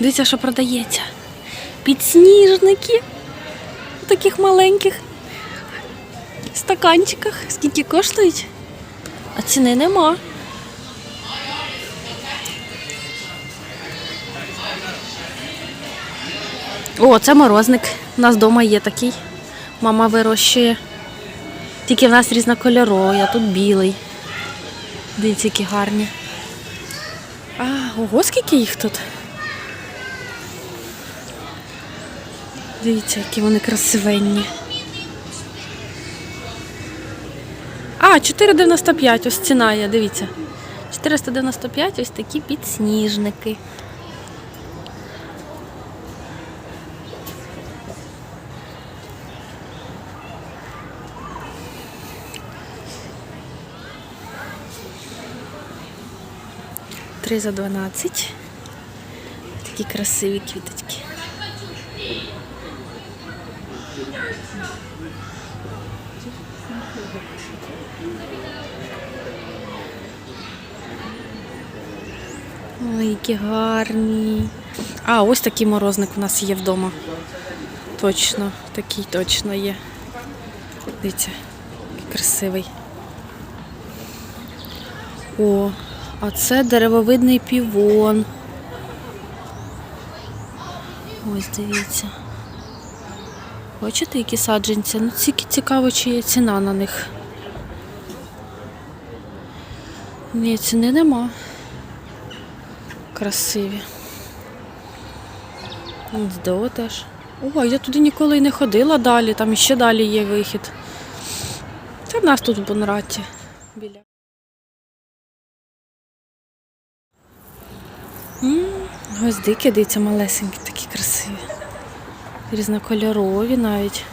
Дивіться, що продається. Підсніжники. У таких маленьких стаканчиках. Скільки коштують? А ціни нема. О, це морозник. У нас вдома є такий. Мама вирощує. Тільки в нас різнокольоровий, а тут білий. Дивіться, які гарні. А, ого, скільки їх тут. Дивіться, які вони красивенні. А, 4,95 ось ціна є, дивіться. 495 ось такі підсніжники. Три за 12. Такі красиві квіточки. Ой, які гарні. А, ось такий морозник у нас є вдома. Точно, такий точно є. Дивіться, який красивий. О, а це деревовидний півон. Ось дивіться. Бачите, які саджанці? Ну, ці- цікаво, чи є ціна на них. Ні, ціни нема. Красиві. Здово теж. О, я туди ніколи й не ходила далі, там іще далі є вихід. Це в нас тут в Бонраті. Біля. Гвоздики, дивіться, малесенькі, такі красиві. Різнокольорові навіть.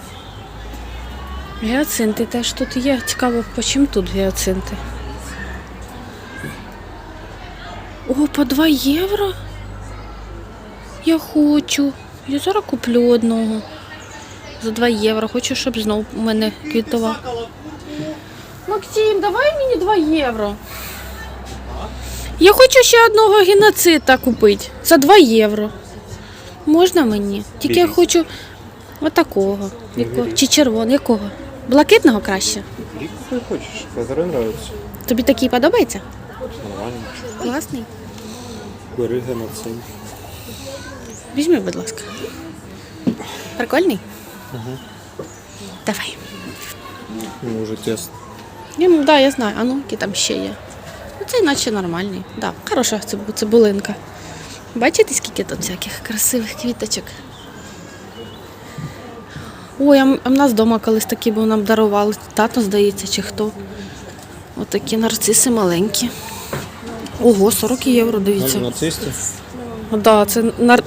Гіацинти теж тут є. Цікаво, по чим тут гіацинти? О, по 2 євро. Я хочу. Я зараз куплю одного. За 2 євро. Хочу, щоб знов у мене квітував. Максим, давай мені 2 євро. Я хочу ще одного геноцита купити за 2 євро. Можна мені? Тільки я хочу отакого. Якого? Чи червоного? Якого? Блакитного краще. Который нравится. Тобі такий подобається? Нормально. Класний. Бери геноцид. Візьми, будь ласка. Прикольний? Давай. Ну, уже тесно. Ну, да, я знаю. А ну, які там ще є. Ну, це наче нормальний. Да, хороша цибу- цибулинка. Бачите, скільки тут всяких красивих квіточок. Ой, а м- а в нас вдома колись такі був нам дарували. Тато, здається, чи хто. Отакі нарциси маленькі. Ого, 40 євро, дивіться. Нацисти? Да, це нар...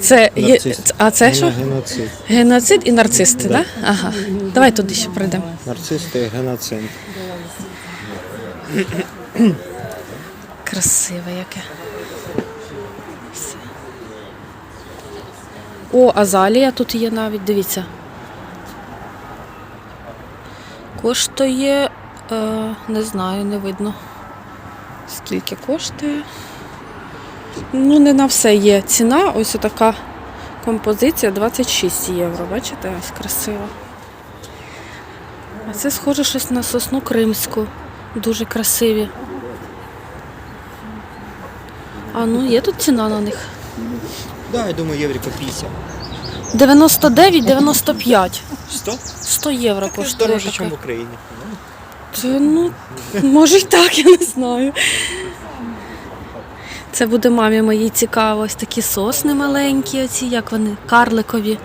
це є... А це що? Геноцид. Геноцид і нарцисти, так? Да. Ага. Давай туди ще пройдемо. Нарцисти і геноцид. Красиве яке. О, азалія тут є навіть, дивіться. Коштує, е, не знаю, не видно. Скільки коштує. Ну, не на все є ціна. Ось така композиція 26 євро. Бачите, ось красиво. А це схоже щось на сосну кримську. Дуже красиві. А ну є тут ціна на них. Да, я думаю, єврика 50. 99-95. 100? 100 євро коштує. дороже, ніж в Україні. Це, ну, може й так, я не знаю. Це буде мамі моїй цікаво. Ось такі сосни маленькі, оці, як вони, карликові.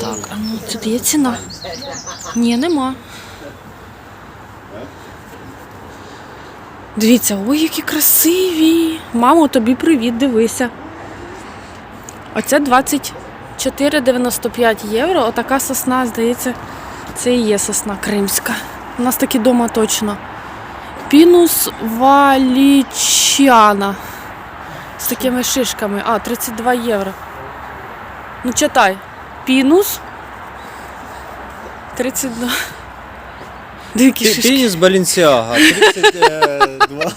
Так, а ну тут є ціна. Ні, нема. Дивіться, ой, які красиві. Мамо, тобі привіт, дивися. Оце 24,95 євро. Отака сосна, здається, це і є сосна кримська. У нас такі дома точно. Пінус валічана. З такими шишками. А, 32 євро. Ну, читай. Пінус. 32. Дикі шишки. Пеніс Баленсіага, 32.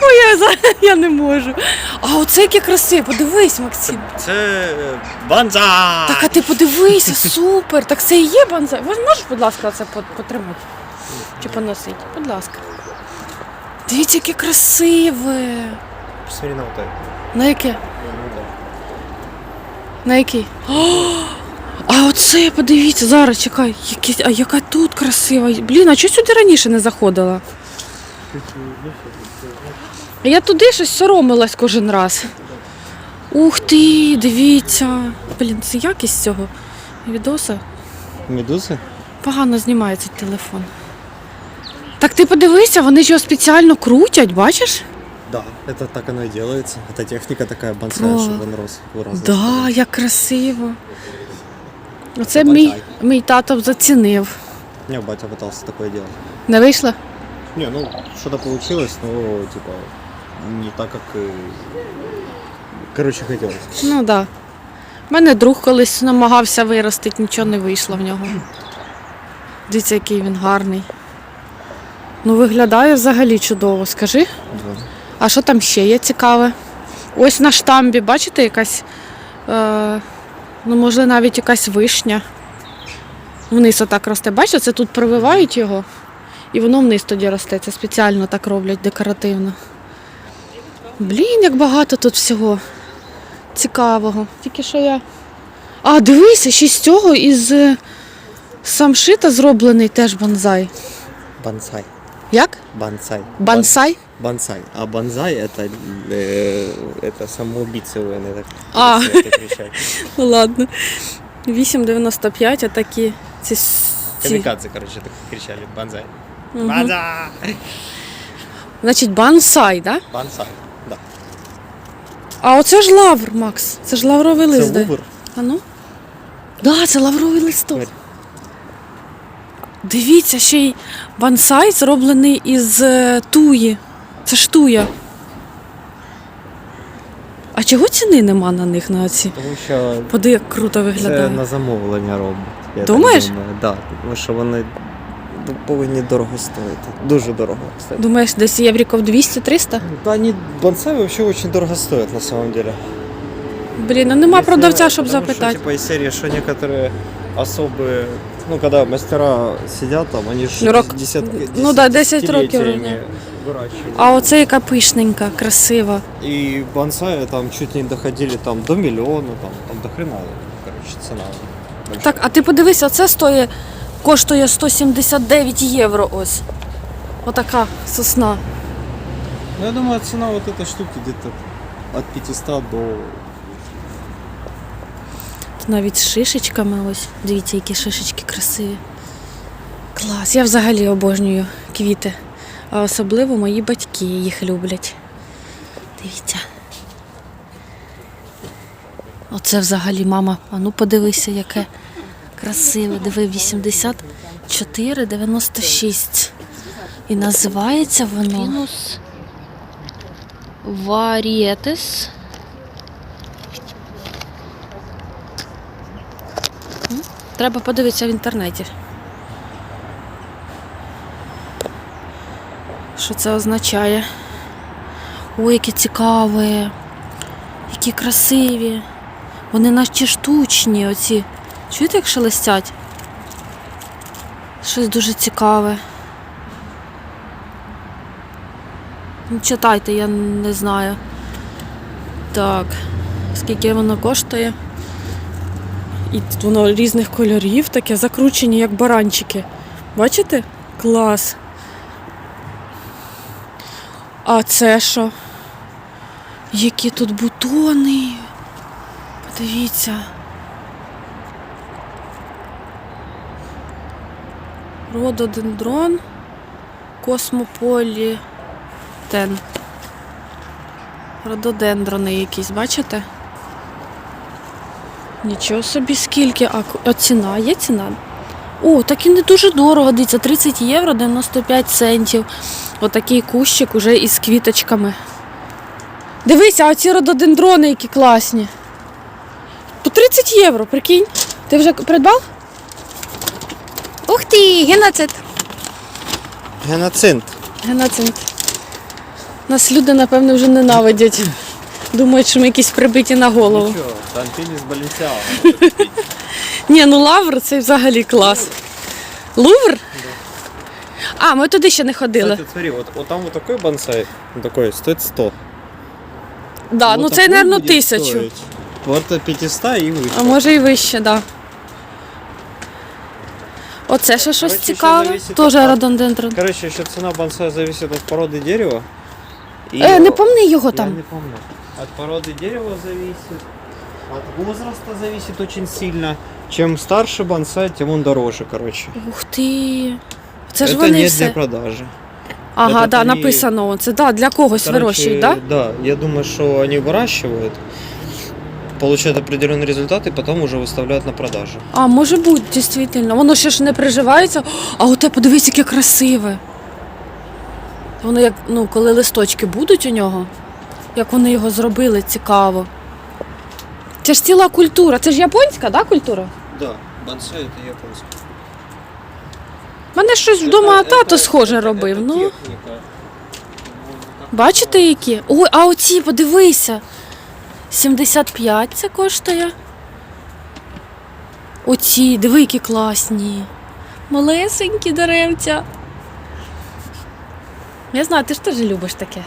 Ну, я, за- я не можу. А оце яке красиве, подивись, Максим. Це е, банза! Так, а ти подивися, супер. Так це і є банзай. Ви можеш, будь ласка, це по- потримати? Чи поносити? Будь ласка. Дивіться, яке красиве. Посмотри на вот. На яке? На який? О, а оце, подивіться, зараз чекай, якісь, а яка тут красива. Блін, а чого сюди раніше не заходила? Я туди щось соромилась кожен раз. Ух ти, дивіться. Блін, це якість цього відоса. Медузы? Погано знімається телефон. Так ти подивися, вони ж його спеціально крутять, бачиш? Да, это так оно и делается. Это техника такая бонсай, Про- чтобы он рос в разные Да, стороны. як красиво. Оце Це мій, бонсай. мій тато зацінив. Не, батя пытался такое делать. Не вийшло? Не, ну, что-то получилось, но, типа, не так, как... э, Короче, хотелось. Ну так. Да. У мене друг колись намагався виростити, нічого не вийшло в нього. Дивіться, який він гарний. Ну, виглядає взагалі чудово, скажи. А що там ще є цікаве? Ось на штамбі, бачите, якась, е, ну, може, навіть якась вишня. Вниз отак росте. Бачите, це тут прививають його, і воно вниз тоді росте. Це спеціально так роблять декоративно. Блін, як багато тут всього цікавого. Тільки що я. А, дивися, ще з цього із е, самшита зроблений теж бонзай. Бонсай. Як? Бонсай. Бонсай? Бонсай. А бонзай это, э, это самоубийцы военные. Так, А. так кричат. Ну ладно. 8,95, а такі ці. с- ці. Камикадзе, короче, так кричали. Бонзай. Бонзай! Значить, бонсай, да? Бонсай. Да. А оце ж лавр, Макс. Це ж лавровий Це лист. да? лувр. А ну? Да, це лавровий листок. Дивіться, ще й бонсай зроблений із е, туї. Це ж туя. А чого ціни нема на них на оці? Тому що Поди, як круто виглядає. це на замовлення роблять. я Думаєш? Так думаю. Да, тому що вони повинні дорого стоїти. Дуже дорого, кстати. Думаєш, десь євріков 200-300? Да, они бонсай вообще очень дорого стоят на самом деле. Блін, ну нема Если- продавця, щоб потому запитати. Что, типа из серии, что некоторые особые, ну когда мастера сидят там, они же Ну, рок- десятки, ну да, 10 років десятилетиями вже. выращивают. А оце яка пишненька, красива. И бонсаи там чуть не доходили там до миллиона, там, там до хрена, короче, цена. большая. Так, а ти подивися, це стоїть, коштує 179 євро ось. Отака сосна. Ну, я думаю, цена вот этой штуки где-то от 500 до... Тут навіть з шишечками ось. Дивіться, які шишечки красиві. Клас. Я взагалі обожнюю квіти. А особливо мої батьки їх люблять. Дивіться. Оце взагалі, мама. А ну подивися, яке красиве. Диви, 84,96. І називається воно. Вінус Варіетис. Треба подивитися в інтернеті. Що це означає? Ой, яке цікаве, які красиві. Вони наче штучні оці. Чуєте, як шелестять? Щось дуже цікаве. Ну, Читайте, я не знаю. Так, скільки воно коштує? І тут воно різних кольорів, таке закручені, як баранчики. Бачите? Клас. А це що? Які тут бутони. Подивіться. Рододендрон. Космополітен. Рододендрони якісь, бачите? Нічого собі скільки, а, ціна є ціна? О, так і не дуже дорого, дивіться, 30 євро 95 центів. Отакий кущик уже із квіточками. Дивися, а ці рододендрони, які класні. По 30 євро, прикинь. Ти вже придбав? Ух ти, геноцид. Геноцинт. Геноцид. Нас люди, напевно, вже ненавидять. Думають, що ми якісь прибиті на голову. Ничего, там пенис Баленсиаго. Ні, ну лавр це взагалі клас. Лувр? А, ми туди ще не ходили. Кстати, смотри, вот, вот там вот такой бонсай, он такой, стоит 100. Да, ну це, мабуть, тисячу. стоить. Вот от 500 и выше. А може і вище, так. Да. Оце ще щось Коротше, ще цікаве. зависить Теж від- рододендрон. Короче, еще цена бонсая зависит от породы дерева. И Е, не помни його Я там. не помню. От породы дерева зависит, от возраста зависит очень сильно. Чем старше бонсай, тем он дороже, короче. Ух ти. Це ж Это вони не все. для продажи. Ага, це да, вони- написано. Це да, для когось Короче, вирощують, да? Да, я думаю, что они выращивают, получают определенный результат и потом уже выставляют на продажу. А, може бути, дійсно. Воно ще ж не приживається. А оте подивись, яке красиве. Воно як, ну, коли листочки будуть у нього, як вони його зробили, цікаво. Це ж ціла культура. Це ж японська, да, культура? Да, бонсай это японский. У мене щось вдома тато схоже робив. Ну, бачите, які? Ой, а оці, подивися. 75 це коштує. Оці, диви, які класні. Малесенькі деревця. Я знаю, ти ж теж любиш таке.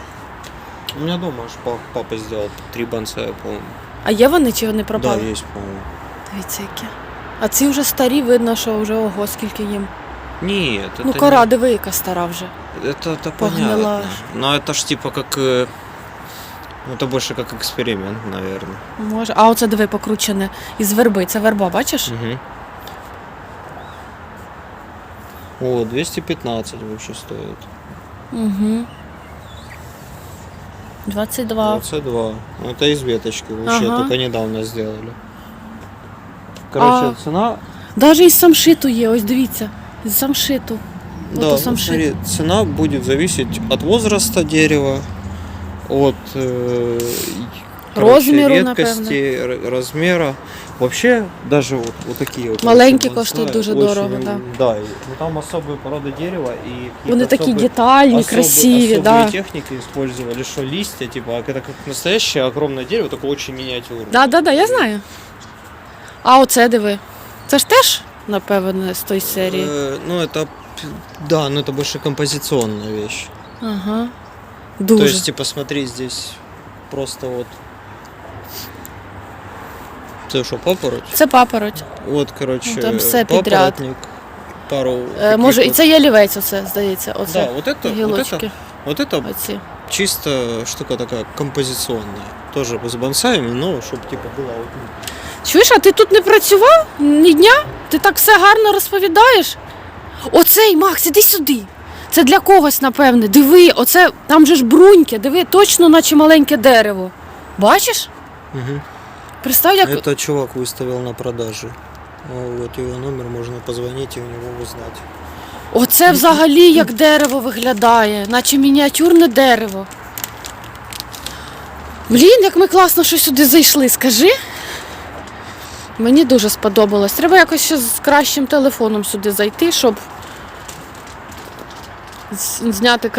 У меня дома аж па- папа сделал три бонсая, по-моему. А є вони чи вони пропали? Да, есть, по-моему. Дивіться, які. А ці вже старі, видно, що вже ого, скільки їм. Нет, Ну, это кора, не- диви, яка стара вже. Это, это Погнила понятно. аж. Но это ж типа как... э, Ну, это больше как эксперимент, наверное. Може. А оце диви покручене із верби. Це верба, бачиш? Угу. О, 215 вообще стоит. Угу. 22. 22. Ну, это из веточки вообще, Ага. только недавно сделали. Короче, А- цена... Навіть із самшиту є, ось дивіться. З самшиту. Да, Ото ну, самшит. смотри, цена будет зависеть от возраста дерева, от э, и, Розміру, редкости, р- размера. Вообще, даже вот, вот такие вот Маленькі бонсаи коштують дуже очень, дорого, да. Да, и, ну, там особые породы дерева и Вони какие-то такі особые- детальні, особые- красиві, особые да. техники использовали, что листья, типа, это как настоящее огромное дерево, только очень миниатюрное. Да, да, да, я знаю. А оце диви. Це ж теж, напевно, з тої серії. Э, ну, это, п- да, но это больше композиционная вещь. Ага. То Дуже. есть, типа, смотри, здесь просто вот... Це що, папороть? Це папороть. От, коротше, Ну, там все підряд. папоротник, пару... Е, таких може, і от. це ялівець, оце, здається. Да, Оце. вот это, вот Гілочки. это, вот это Оці. чисто штука такая композиционная. Тоже с бонсаями, но чтобы типа была вот... Чуєш, а ти тут не працював ні дня? Ти так все гарно розповідаєш. Оцей Макс, іди сюди. Це для когось, напевне. Диви, оце там же ж бруньки, диви, точно, наче маленьке дерево. Бачиш? Угу. Представ, як. Это чувак выставил на продажу. Вот его номер, можно позвонить и у него узнать. Оце взагалі як дерево виглядає, наче мініатюрне дерево. Блін, як ми класно що сюди зайшли, скажи. Мені дуже сподобалось. Треба якось ще з кращим телефоном сюди зайти, щоб зняти.